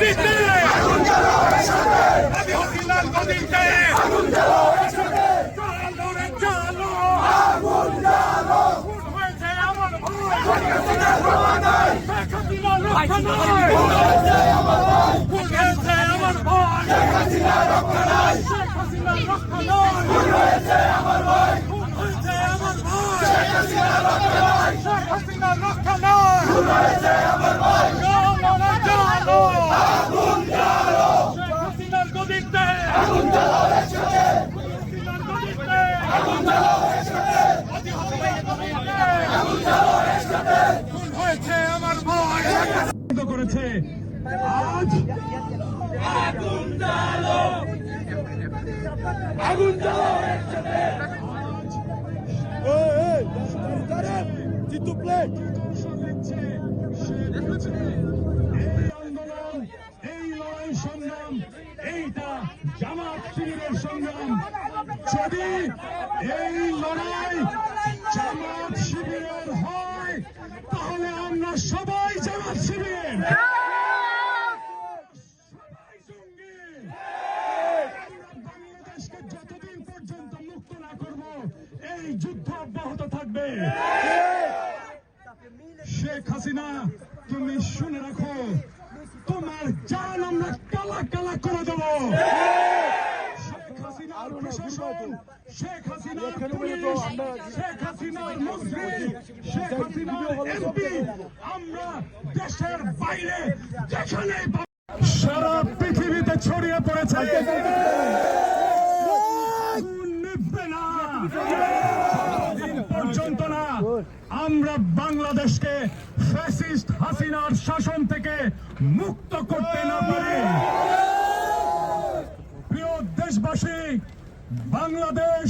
গদিতে আমি গদিতে নয় খুন হয়েছে আমার ভাই শেখ হাসিনা রক্ষা নয় চলো রে চলো শেখ হাসিনার গদিতে হাসিনার গদিতে আদি হাসিনার গদিতে খুন হয়েছে আমার ভাই করেছে আজ আগুন জ্বালো জিতু প্লেট আন্দোলন এই লড়াই সংগ্রাম এইটা জামাত শিবিরের সংগ্রাম যদি এই লড়াই জামাত শিবিরের হয় তাহলে আমরা সবাই জামাত শেখ হাসিনা, তুমি শুনে রাখো, তোমার জান আমরা কালা কালা করে দেব। বাইরে সারা পৃথিবীতে ছড়িয়ে পড়েছে আগুন নিভবে না যতদিন পর্যন্ত না আমরা বাংলাদেশকে ফ্যাসিস্ট হাসিনার শাসন থেকে মুক্ত করতে না পারি। প্রিয় দেশবাসী, বাংলাদেশ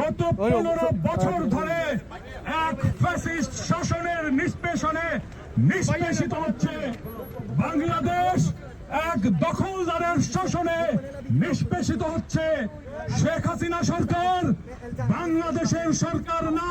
গত পনেরো বছর ধরে এক ফ্যাসিস্ট শাসনের নিষ্পেষণে নিষ্পেষিত হচ্ছে। বাংলাদেশ এক দখলদারের শাসনে নিষ্পেষিত হচ্ছে। শেখ হাসিনা সরকার বাংলাদেশের সরকার না।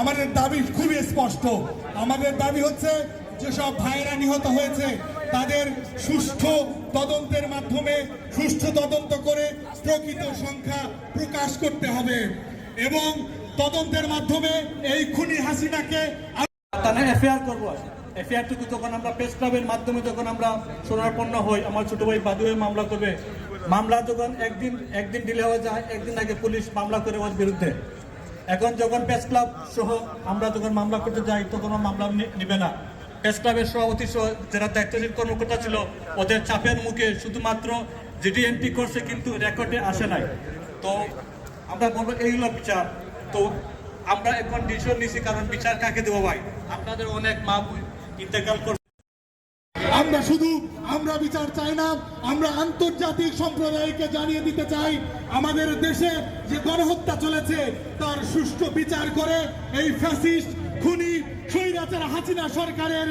আমাদের দাবি খুবই স্পষ্ট। আমাদের দাবি হচ্ছে, যেসব ভাইরা নিহত হয়েছে, তাদের সুষ্ঠু তদন্তের মাধ্যমে, সুষ্ঠু তদন্ত করে প্রকৃত সংখ্যা প্রকাশ করতে হবে। এবং তদন্তের মাধ্যমে এই খুনি হাসিনাকে এফআইআর করব এফআইআরটুকু যখন আমরা প্রেস ক্লাবের মাধ্যমে যখন আমরা সোনারপন্ন হই, আমার ছোট ভাই বাদু হয়ে মামলা করবে, মামলা যখন একদিন একদিন ডিলে হয়ে যায়, একদিন আগে পুলিশ মামলা করে ওর বিরুদ্ধে। এখন যখন প্রেস ক্লাব সহ আমরা যখন মামলা করতে যাই, তখন মামলা নিবে না। প্রেস ক্লাবের সভাপতি সহ যারা দায়িত্বশীল কর্মকর্তা ছিল, ওদের চাপের মুখে শুধুমাত্র জিডি এন্ট্রি করছে কিন্তু রেকর্ডে আসে নাই। তো আমরা বলব এইগুলো বিচার। তো আমরা এখন ডিসিশন নিছি, কারণ বিচার কাকে দেবো ভাই? আপনাদের অনেক মা ইন্তেকাল আমরা শুধু, আমরা বিচার চাই না, আমরা আন্তর্জাতিক সম্প্রদায়কে জানিয়ে দিতে চাই, আমাদের দেশে যে গণহত্যা চলেছে, তার সুষ্ঠু বিচার করে এই ফ্যাসিস্ট, খুনি, স্বৈরাচার হাসিনা সরকারের